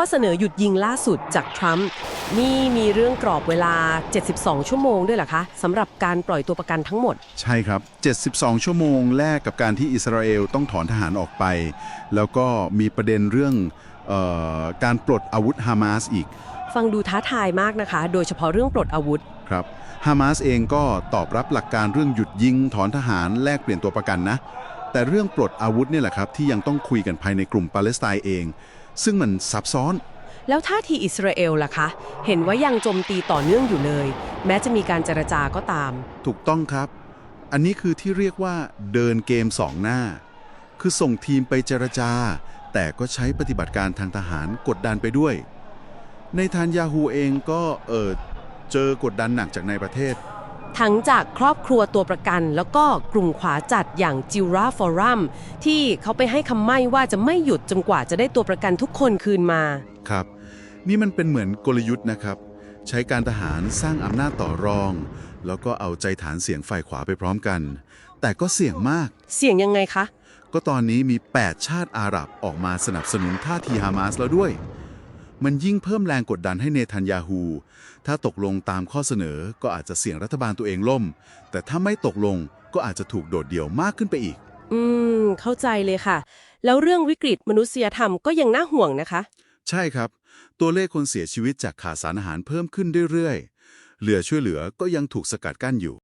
ข้อเสนอหยุดยิงล่าสุดจากทรัมป์นี่มีเรื่องกรอบเวลา 72 ชั่วโมงด้วยเหรอคะสำหรับการปล่อยตัวประกันทั้งหมด ใช่ครับ 72 ชั่วโมงแลกกับการที่อิสราเอลต้องถอนทหารออกไป แล้วก็มีประเด็นเรื่องเออการปลดอาวุธฮามาสอีก ฟังดูท้าทายมากนะคะ โดยเฉพาะเรื่องปลดอาวุธครับฮามาสเองก็ตอบรับหลักการเรื่องหยุดยิงถอนทหารแลกเปลี่ยนตัวประกันนะ แต่เรื่องปลดอาวุธเนี่ยแหละครับที่ยังต้องคุยกันภายในกลุ่มปาเลสไตน์เอง ซึ่งมันซับซ้อน แล้วท่าทีอิสราเอลล่ะคะ เห็นว่ายังโจมตีต่อเนื่องอยู่เลย แม้จะมีการเจรจาก็ตาม ถูกต้องครับ อันนี้คือที่เรียกว่าเดินเกมสองหน้า คือส่งทีมไปเจรจา แต่ก็ใช้ปฏิบัติการทางทหารกดดันไปด้วย ในทานยาฮูเองก็เออเจอกดดันหนักจากในประเทศ ทั้งจากครอบครัวตัวประกัน แล้วก็กลุ่มขวาจัดอย่างจิราฟอรัมที่เขาไปให้คำมั่นว่าจะไม่หยุดจนกว่าจะได้ตัวประกันทุกคนคืนมา ครับ นี่มันเป็นเหมือนกลยุทธ์นะครับ ใช้การทหารสร้างอำนาจต่อรอง แล้วก็เอาใจฐานเสียงฝ่ายขวาไปพร้อมกัน แต่ก็เสี่ยงมาก เสี่ยงยังไงคะ ก็ตอนนี้มี 8 ชาติอาหรับออกมาสนับสนุนท่าทีฮามาสแล้วด้วย มันยิ่งเพิ่มแรงกดดันให้เนทันยาฮู ถ้าตกลงตามข้อเสนอก็อาจจะเสี่ยงรัฐบาลตัวเองล่ม แต่ถ้าไม่ตกลงก็อาจจะถูกโดดเดี่ยวมากขึ้นไปอีก อืม เข้าใจเลยค่ะ แล้วเรื่องวิกฤตมนุษยธรรมก็ยังน่าห่วงนะคะ ใช่ครับ ตัวเลขคนเสียชีวิตจากขาดสารอาหารเพิ่มขึ้นเรื่อยๆ เหลือช่วยเหลือก็ยังถูกสกัดกั้นอยู่